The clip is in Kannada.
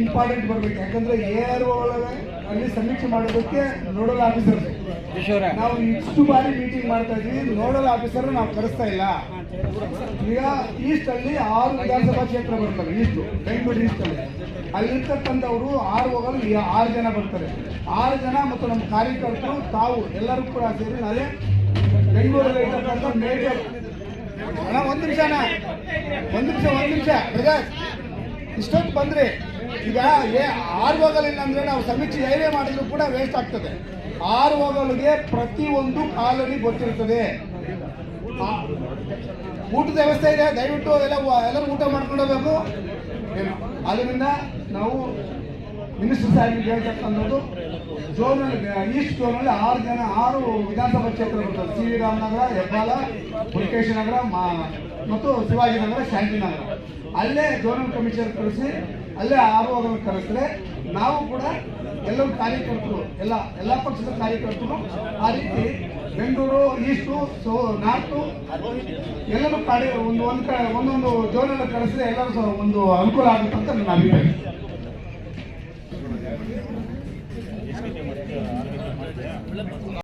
ಇಂಪಾರ್ಟೆಂಟ್ ಬರ್ಬೇಕು. ಯಾಕಂದ್ರೆ ಎ ಆರ್ ಒಳಗೆ ಅಲ್ಲಿ ಸಮೀಕ್ಷೆ ಮಾಡೋದಕ್ಕೆ ನೋಡಲ್ ಆಫೀಸರ್. ನಾವು ಇಷ್ಟು ಬಾರಿ ಮೀಟಿಂಗ್ ಮಾಡ್ತಾ ಇದ್ವಿ ನೋಡಲ್ ಆಫೀಸರ್ ನಾವು ಕರೆಸ್ತಾ ಇಲ್ಲ. ಈಗ ಈಸ್ಟ್ ಅಲ್ಲಿ ಆರು ವಿಧಾನಸಭಾ ಕ್ಷೇತ್ರ ಬರ್ತಾರೆ ಈಸ್ಟ್ ಬೆಂಗಳೂರು ಈಸ್ಟ್ ಅಲ್ಲಿ. ಅಲ್ಲಿರ್ತಕ್ಕಂಥವ್ರು ಆರು ಹೋಗಲು ಈಗ ಆರು ಜನ ಬರ್ತಾರೆ. ಆರು ಜನ ಮತ್ತು ನಮ್ಮ ಕಾರ್ಯಕರ್ತರು ತಾವು ಎಲ್ಲರೂ ಕೂಡ ಸೇರಿ ನಾಳೆ ಬೆಂಗಳೂರಲ್ಲಿ ಇರ್ತಕ್ಕಂಥ ಮೇಜರ್ ಅಣ್ಣ ಒಂದು ನಿಮಿಷ ಅಣ್ಣ. ಒಂದು ನಿಮಿಷ ಒಂದು ನಿಮಿಷ. ಇಷ್ಟೊತ್ತು ಬಂದ್ರಿ ಈಗ ಏ ಆರು ಹೋಗಲಿಲ್ಲ ಅಂದರೆ ನಾವು ಸಮೀಕ್ಷೆ ಏನೇ ಮಾಡಿದ್ರು ಕೂಡ ವೇಸ್ಟ್ ಆಗ್ತದೆ. ಆರು ಹೋಗಲಿಗೆ ಪ್ರತಿಯೊಂದು ಕಾಲನಿ ಗೊತ್ತಿರ್ತದೆ ಊಟದ ವ್ಯವಸ್ಥೆ ಇದೆ, ದಯವಿಟ್ಟು ಎಲ್ಲ ಎಲ್ಲರೂ ಊಟ ಮಾಡ್ಕೊಂಡು ಅಲ್ಲಿಂದ ಏನು ಅದರಿಂದ ನಾವು ಮಿನಿಸ್ಟರ್ ಆಗಿ ಹೇಳ್ತಕ್ಕಂಥದ್ದು ಝೋನಲ್ಲಿ ಈಸ್ಟ್ ಝೋನಲ್ಲಿ ಆರು ಜನ, ಆರು ವಿಧಾನಸಭಾ ಕ್ಷೇತ್ರ ಬರ್ತದೆ C V Raman Nagar, Hebbal Pulakeshinagar ಮತ್ತು ಶಿವಾಜಿನಗರ ಶಾಂತಿನಗರ ಅಲ್ಲೇ ಝೋನಲ್ ಕಮಿಷನರ್ ಕಳಿಸಿ ಅಲ್ಲೇ ಆರು ಅವರನ್ನು ಕರೆಸಿದ್ರೆ ನಾವು ಕೂಡ ಎಲ್ಲರೂ ಕಾರ್ಯಕರ್ತರು, ಎಲ್ಲ ಎಲ್ಲ ಪಕ್ಷದ ಕಾರ್ಯಕರ್ತರು ಆ ರೀತಿ ಬೆಂಗಳೂರು ಈಸ್ಟು ಸೋ ನಾರ್ತು ಎಲ್ಲರೂ ಕಾರ್ಯ, ಒಂದು ಒಂದು ಕ ಒಂದೊಂದು ಜೋನಲ್ಲಿ ಕರೆಸಿದ್ರೆ ಎಲ್ಲರೂ ಒಂದು ಅನುಕೂಲ ಆಗುತ್ತೆ ಅಂತ ನನ್ನ ಅಭಿಪ್ರಾಯ. ಎಷ್ಟು ಗಂಟೆ ಮಾಡ್ತೀಯ ಆರು